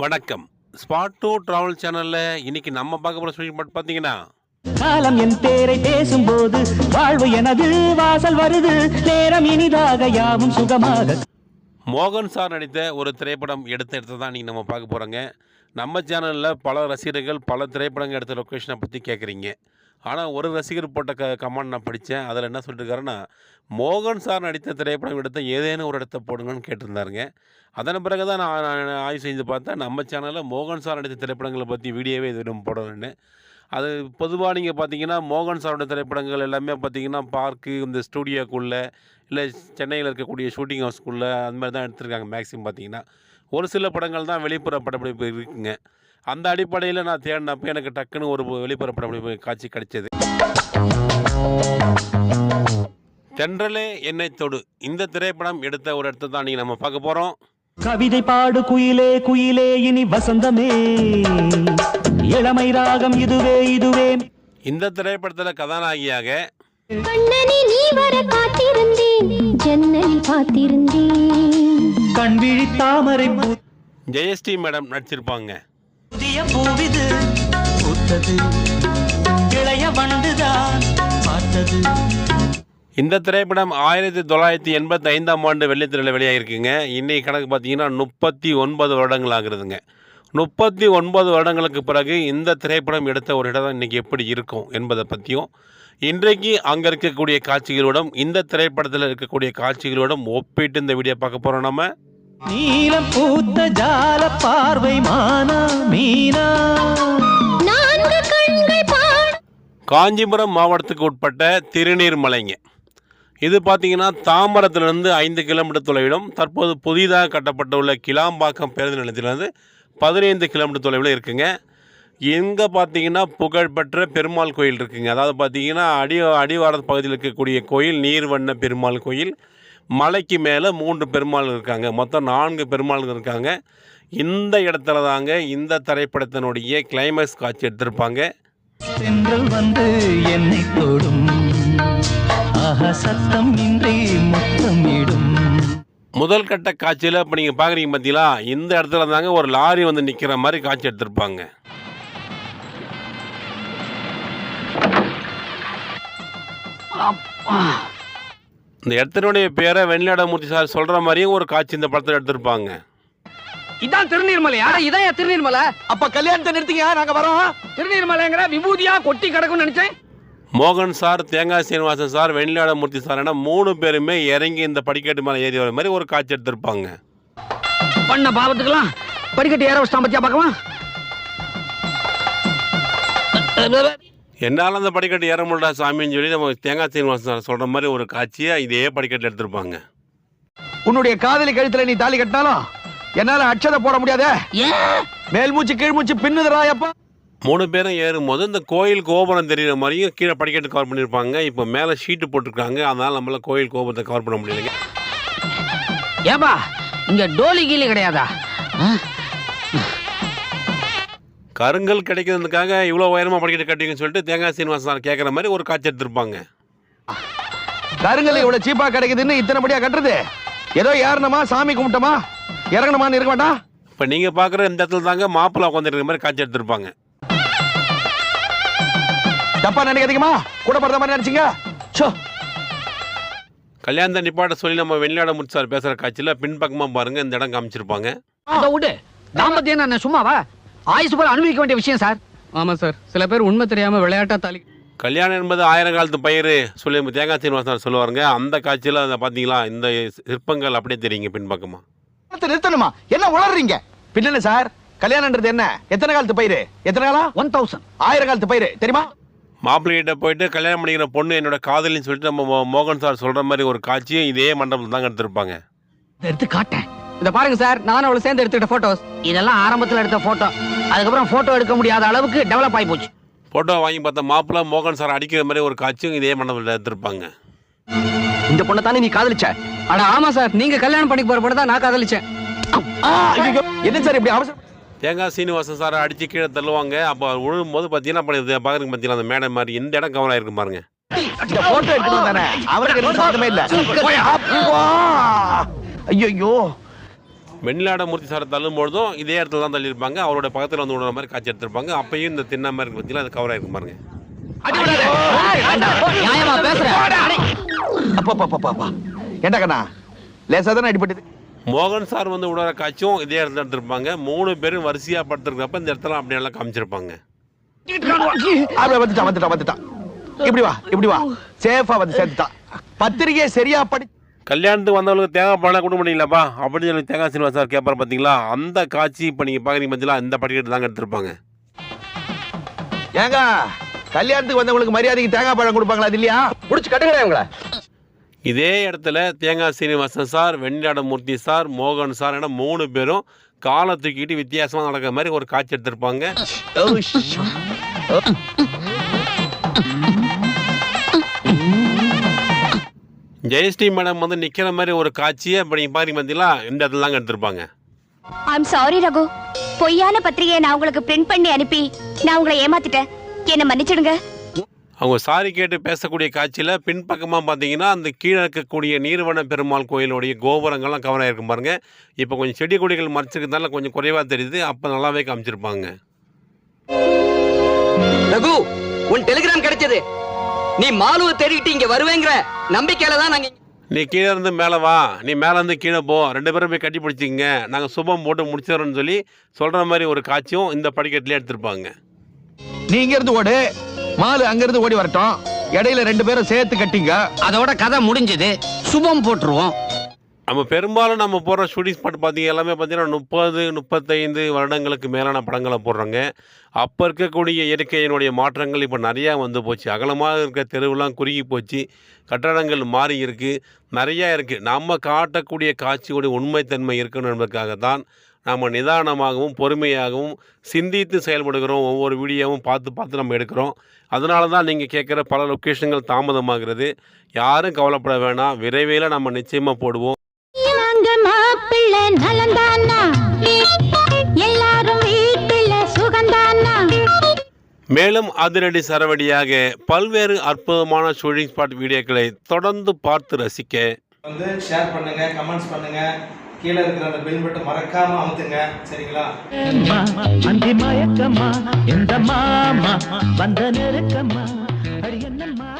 வணக்கம். Spot two travel சேனலில் இன்னைக்கு நம்ம பார்க்க போகிற சொல்லி மட்டும் பார்த்தீங்கன்னா காலம் என் பேரை பேசும்போது வாழ்வு எனது வாசல் வருது. நேரம் இனிதாக யாவும் சுகமாக மோகன் சார் நடித்த ஒரு திரைப்படம் எடுத்த இடத்த தான் நீங்கள் நம்ம பார்க்க போகிறோங்க நம்ம சேனலில் பல ரசிகர்கள் பல திரைப்படங்கள் எடுத்த லொக்கேஷனை பற்றி கேட்குறீங்க ஆனால் ஒரு ரசிகர் போட்ட க கமெண்ட் நான் படித்தேன் அதில் என்ன சொல்லியிருக்காருன்னா மோகன் சார் நடித்த திரைப்படம் எடுத்த ஏதேனும் ஒரு இடத்த போடுங்கன்னு கேட்டிருந்தாருங்க. அதன் பிறகு தான் நான் நான் ஆய்வு செஞ்சு பார்த்தேன். நம்ம சேனலில் மோகன் சார் நடித்த திரைப்படங்களை பற்றி வீடியோவே இது நம்ம போடணும்னு அது பொதுவாக நீங்கள் பார்த்தீங்கன்னா மோகன் சாரோட திரைப்படங்கள் எல்லாமே பார்த்தீங்கன்னா பார்க்கு இந்த ஸ்டூடியோக்குள்ளே இல்லை சென்னையில் இருக்கக்கூடிய ஷூட்டிங் ஹவுஸ்க்குள்ளே அந்த மாதிரி தான் எடுத்திருக்காங்க மேக்ஸிமம் பார்த்தீங்கன்னா. ஒரு சில படங்கள் தான் வெளிப்புற படப்பிடிப்பு இருக்குங்க. அந்த அடிப்படையில் நான் தேடினப்போ எனக்கு டக்குன்னு ஒரு வெளிப்புற படப்பிடிப்பு காட்சி கிடைச்சது. தென்றலே என்னை தொடு. இந்த திரைப்படம் எடுத்த ஒரு இடத்த தான் நீங்கள் நம்ம பார்க்க போகிறோம் கவிதை பாடு குயிலே குயிலே இனி வசந்தமே. இளமை ராகம் இதுவே இதுவே. இந்த திரைப்படத்தில் கதாநாயகியாக கண் விழி தாமரை ஜெயஸ்ரீ மேடம் நடிச்சிருப்பாங்க. புதிய பூவிது. பூத்தது இளைய வண்டுதான் பார்த்தது. இந்த திரைப்படம் ஆயிரத்தி தொள்ளாயிரத்தி எண்பத்தி ஐந்தாம் ஆண்டு வெள்ளித்திரையில் வெளியாகிருக்குங்க இன்றைக்கி கணக்கு பார்த்தீங்கன்னா முப்பத்தி ஒன்பது வருடங்கள் ஆகுறதுங்க. முப்பத்தி ஒன்பது வருடங்களுக்கு பிறகு இந்த திரைப்படம் எடுத்த ஒரு இடம் இன்றைக்கி எப்படி இருக்கும் என்பதை பற்றியும் இன்றைக்கு அங்கே இருக்கக்கூடிய காட்சிகளோடும் இந்த திரைப்படத்தில் இருக்கக்கூடிய காட்சிகளோடும் ஒப்பிட்டு இந்த வீடியோ பார்க்க போகிறோம் நம்ம. நீலம் பூத்த ஜால பார்வை மானா மீனா. காஞ்சிபுரம் மாவட்டத்துக்கு உட்பட்ட திருநீர்மலைங்க இது பார்த்தீங்கன்னா தாம்பரத்திலிருந்து ஐந்து கிலோமீட்டர் தொலைவிலும் தற்போது புதிதாக கட்டப்பட்டுள்ள கிளாம்பாக்கம் பேருந்து நிலையத்திலிருந்து பதினைந்து கிலோமீட்டர் தொலைவில் இருக்குங்க. எங்கே பார்த்தீங்கன்னா புகழ்பெற்ற பெருமாள் கோயில் இருக்குங்க. அதாவது பார்த்தீங்கன்னா அடி அடிவார பகுதியில் இருக்கக்கூடிய கோயில் நீர்வண்ண பெருமாள் கோயில். மலைக்கு மேலே மூன்று பெருமாள் இருக்காங்க. மொத்தம் நான்கு பெருமாள் இருக்காங்க. இந்த இடத்துல தாங்க இந்த திரைப்படத்தினுடைய கிளைமேக்ஸ் காட்சி எடுத்திருப்பாங்க. வந்து என்னை தொடும். சத்தம் இன்றி முதல் கட்ட காட்சியில் இப்போ நீங்கள் பார்க்குறீங்க பார்த்தீங்களா இந்த இடத்துல தாங்க ஒரு லாரி வந்து நிற்கிற மாதிரி காட்சி எடுத்திருப்பாங்க. இந்த இடத்தினுடைய பேரை வெண்ணிலாடமூர்த்தி சார் சொல்கிற மாதிரியும் ஒரு காட்சி இந்த படத்தில் எடுத்திருப்பாங்க. இதான் திருநீர்மலையா இதான் திருநீர்மலை. அப்ப கல்யாணத்தை நிறுத்திங்க நாங்க வரோம். திருநீர்மலைங்கிற விபூதியா கொட்டி கிடக்கும்னு நினைச்சேன். மோகன் சார் தேங்காய் சீனிவாசன் சார் வெண்ணிலாடமூர்த்தி சார் என மூணு பேருமே இறங்கி இந்த படிக்கட்டு மேலே ஏறி வர மாதிரி ஒரு காட்சி எடுத்திருப்பாங்க. பண்ண பாவத்துக்கெல்லாம் படிக்கட்டு ஏற வச்சிட்டான் பத்தியா பார்க்கலாம் என்னால் அந்த படிக்கட்டு ஏற முடியல சாமின்னு சொல்லி நம்ம தேங்காய் சீனிவாசன் சொல்கிற மாதிரி ஒரு காட்சியை இதே படிக்கட்டு எடுத்திருப்பாங்க. உன்னுடைய காதலி கழுத்துல நீ தாலி கட்டினாலும் என்னால அட்சதை போட முடியாதே. மேல் மூச்சு கீழ் மூச்சு பின்னுதுடா அப்பா. மூணு பேரும் ஏறும்போது இந்த கோயில் கோபுரம் தெரியுற மாதிரியும் கீழே படிக்கட்டு கவர் பண்ணியிருப்பாங்க. இப்போ மேலே ஷீட்டு போட்டிருக்காங்க. அதனால் நம்மளால் கோயில் கோபுரத்தை கவர் பண்ண முடியலைங்க. ஏப்பா இங்க டோலி கீழி கிடையாதா? கருங்கல் கிடைக்கிறதுக்காக இவ்வளோ உயரமாக படிக்கட்டு கட்டிங்கன்னு சொல்லிட்டு தேங்காய் சீனிவாசன் சார் கேட்குற மாதிரி ஒரு காட்சி எடுத்திருப்பாங்க. கருங்கல் இவ்வளவு சீப்பா கிடைக்குதுன்னு இத்தனை படியா கட்டுறது? ஏதோ ஏறணுமா? சாமி கும்பிட்டோமா? இறங்கணுமான்னு இருக்க வேண்டாம் இப்போ நீங்கள் பார்க்குற இந்த இடத்துல தாங்க மாப்பிள்ளை உட்காந்துருக்கிற மாதிரி காட்சி எடுத்திருப்பாங்க. தப்பா நினைக்காதீங்கம்மா. கூட பிறந்த மாதிரி நினைச்சீங்க. சோ கல்யாணத்தை நிப்பாட்ட சொல்லி நம்ம வெளிநாட முடிச்சு சார் பேசுகிற காட்சியில் பின்பக்கமாக பாருங்கள் இந்த இடம் காமிச்சிருப்பாங்க. சும்மாவா? ஆயுசு போல அனுபவிக்க வேண்டிய விஷயம் சார். ஆமா சார். சில பேர் உண்மை தெரியாம விளையாட்டா தாலி கல்யாணம் என்பது ஆயிரம் காலத்து பயிர் சொல்லி தேங்காய் சீனிவாசன் சார் சொல்லுவாருங்க. அந்த காட்சியில் அதை பார்த்தீங்களா இந்த சிற்பங்கள் அப்படியே தெரியுங்க பின்பக்கமாக நிறுத்து, நிறுத்தணுமா? என்ன உளறீங்க? பின்னல சார். கல்யாணம்ன்றது என்ன? எத்தனை காலத்து பயிரு எத்தனை காலம்? ஒன் தௌசண்ட் ஆயிரம் காலத்து பயிரு தெரியுமா? மாப்பிள்ளைகிட்ட போயிட்டு கல்யாணம் பண்ணிக்கிற பொண்ணு என்னோட காதலின்னு சொல்லிட்டு நம்ம மோ- மோகன் சார் சொல்கிற மாதிரி ஒரு காட்சியும் இதே மண்டபத்தில் தாங்க எடுத்திருப்பாங்க. இதை எடுத்து காட்டேன். இத பாருங்க சார். நானும் அவளை சேர்ந்து எடுத்துக்கிட்ட போட்டோஸ் இதெல்லாம் ஆரம்பத்துல எடுத்த போட்டோ அதுக்கப்புறம் போட்டோ எடுக்க முடியாத அளவுக்கு டெவலப் ஆகி போச்சு. ஃபோட்டோ வாங்கி பார்த்த மாப்பிள்ளை மோகன் சார் அடிக்கிற மாதிரி ஒரு காட்சியும் இதே மண்டபத்தில் எடுத்திருப்பாங்க. இந்த பொண்ணை தானே நீ காதலிச்ச? அட ஆமா சார் நீங்க கல்யாணம் பண்ணிக்க போற படம் தான் நான் காதலிச்சேன். என்ன சார் இப்படி அவசரம் தேங்காய் சீனிவாசன் சாரை அடித்து கீழே தள்ளுவாங்க. அப்போ விழும்போது பார்த்தீங்கன்னா அப்போ இது பார்க்குறதுக்கு பார்த்தீங்கன்னா அந்த மேடை மாதிரி இந்த இடம் கவர் ஆயிருக்கும் பாருங்க. இந்த போட்டோ எடுக்கணும் தானே அவருக்கு ஐயோ வெண்ணிலாட மூர்த்தி சாரை தள்ளும்பொழுதும் இதே இடத்துல தான் தள்ளியிருப்பாங்க. அவரோட பக்கத்தில் வந்து விடுற மாதிரி காட்சி எடுத்திருப்பாங்க. அப்பயும் இந்த தின்ன மாதிரி இருக்கு பார்த்தீங்களா? அது கவர் ஆகிருக்கு பாருங்க. நியாயமா பேசுறேன். அப்பா ஏண்டா கண்ணா? லேசா தானே அடிபட்டது. மோகன் சார் வந்து விடுற காட்சியும் இதே இடத்துல எடுத்திருப்பாங்க. மூணு பேரும் வரிசையாக படுத்துருக்கப்ப இந்த இடத்துல அப்படி நல்லா காமிச்சிருப்பாங்க. அப்படியே வந்துட்டான் வந்துட்டான் வந்துட்டான். இப்படி வா இப்படி வா. சேஃபா வந்து சேர்த்துட்டான் பத்திரிகையை சரியா படி கல்யாணத்துக்கு வந்தவங்களுக்கு தேங்காய் பழம் கொடுக்க முடியலப்பா அப்படின்னு சொல்லி தேங்காய் சீனிவாச சார் கேட்பாரு பார்த்தீங்களா அந்த காட்சி இப்போ நீங்கள் பார்க்குறீங்க பார்த்தீங்களா இந்த படிக்கட்டு தாங்க எடுத்திருப்பாங்க. ஏங்க கல்யாணத்துக்கு வந்தவங்களுக்கு மரியாதைக்கு தேங்காய் பழம் கொடுப்பாங்களா? அது இல்லையா? புடிச்சு கட்டுங்களேன் உங்களை இதே இடத்துல தேங்காய் சீனிவாசன் சார் வெண்ணிலாட மூர்த்தி சார் மோகன் சார் என மூணு பேரும் காலை தூக்கிட்டு வித்தியாசமாக நடக்கிற மாதிரி ஒரு காட்சி எடுத்திருப்பாங்க. ஜெயஸ்ரீ மேடம் வந்து நிற்கிற மாதிரி ஒரு காட்சியை இப்போ நீங்கள் பாருங்க பார்த்தீங்களா இந்த இடத்துல தாங்க எடுத்திருப்பாங்க. I'm sorry Raghu. பொய்யான பத்திரிகையை நான் உங்களுக்கு பிரிண்ட் பண்ணி அனுப்பி நான் உங்களை ஏமாத்திட்டேன். என்ன மன்னிச்சிடுங்க. அவங்க சாரி கேட்டு பேசக்கூடிய காட்சியில் பின்பக்கமாக பார்த்தீங்கன்னா அந்த கீழே இருக்கக்கூடிய நீர்வன பெருமாள் கோயிலுடைய கோபுரங்கள்லாம் கவர் ஆகிருக்கும் பாருங்க. இப்போ கொஞ்சம் செடி கொடிகள் மறைச்சிருக்கிறதுனால கொஞ்சம் குறைவாக தெரியுது. அப்போ நல்லாவே காமிச்சிருப்பாங்க. ரகு உன் டெலிகிராம் கிடைச்சது. நீ மாலுவை தேடிட்டு இங்க வருவேங்கிற நம்பிக்கையில தான் நாங்க நீ கீழே இருந்து மேலே வா. நீ மேலே இருந்து கீழே போ. ரெண்டு பேரும் போய் கட்டி பிடிச்சிங்க நாங்கள் சுபம் போட்டு முடிச்சிடறோம்னு சொல்லி சொல்கிற மாதிரி ஒரு காட்சியும் இந்த படிக்கட்டிலே எடுத்திருப்பாங்க. நீ இங்க இருந்து ஓடு. மாலு அங்க இருந்து ஓடி வரட்டும். இடையில ரெண்டு பேரும் சேர்த்து கட்டிங்க. அதோட கதை முடிஞ்சது. சுபம் போட்டுருவோம். நம்ம பெரும்பாலும் நம்ம போடுற ஷூட்டிங் ஸ்பாட் பார்த்திங்க எல்லாமே பார்த்தீங்கன்னா முப்பது முப்பத்தைந்து வருடங்களுக்கு மேலான படங்களை போடுறோங்க. அப்போ இருக்கக்கூடிய இயற்கையினுடைய மாற்றங்கள் இப்போ நிறையா வந்து போச்சு. அகலமாக இருக்க தெருவெலாம் குறுகி போச்சு. கட்டடங்கள் மாறி இருக்குது நிறையா இருக்குது நம்ம காட்டக்கூடிய காட்சியுடைய உண்மைத்தன்மை இருக்கணும் என்பதற்காக தான் நாம் நிதானமாகவும் பொறுமையாகவும் சிந்தித்து செயல்படுகிறோம். ஒவ்வொரு வீடியோவும் பார்த்து பார்த்து நம்ம எடுக்கிறோம். அதனால தான் நீங்கள் கேட்குற பல லொக்கேஷன்கள் தாமதமாகிறது. யாரும் கவலைப்பட வேணாம். விரைவில் நம்ம நிச்சயமாக போடுவோம். மேலும் அதிரடி சரவடியாக பல்வேறு அற்புதமான ஷூட்டிங் ஸ்பாட் வீடியோக்களை தொடர்ந்து பார்த்து ரசிக்க வந்து ஷேர் பண்ணுங்க கமெண்ட்ஸ் பண்ணுங்க. கீழே இருக்கிற அந்த பெல் பட்டன் மறக்காம அமுத்துங்க. சரிங்களா? அந்தி மயக்கம்மா எந்த மாமா? வந்த நெருக்கம்மா அடி என்னம்மா?